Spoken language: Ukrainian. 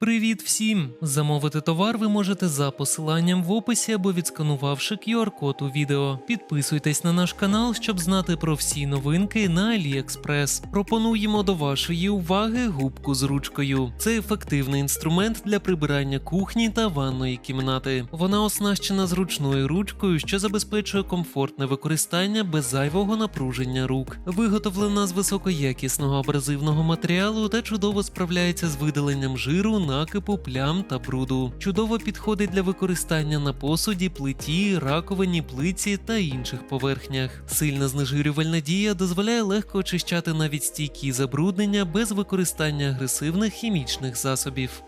Привіт всім! Замовити товар ви можете за посиланням в описі або відсканувавши QR-код у відео. Підписуйтесь на наш канал, щоб знати про всі новинки на AliExpress. Пропонуємо до вашої уваги губку з ручкою. Це ефективний інструмент для прибирання кухні та ванної кімнати. Вона оснащена зручною ручкою, що забезпечує комфортне використання без зайвого напруження рук. Виготовлена з високоякісного абразивного матеріалу та чудово справляється з видаленням жиру, накипу, плям та бруду. Чудово підходить для використання на посуді, плиті, раковині, плиці та інших поверхнях. Сильна знежирювальна дія дозволяє легко очищати навіть стійкі забруднення без використання агресивних хімічних засобів.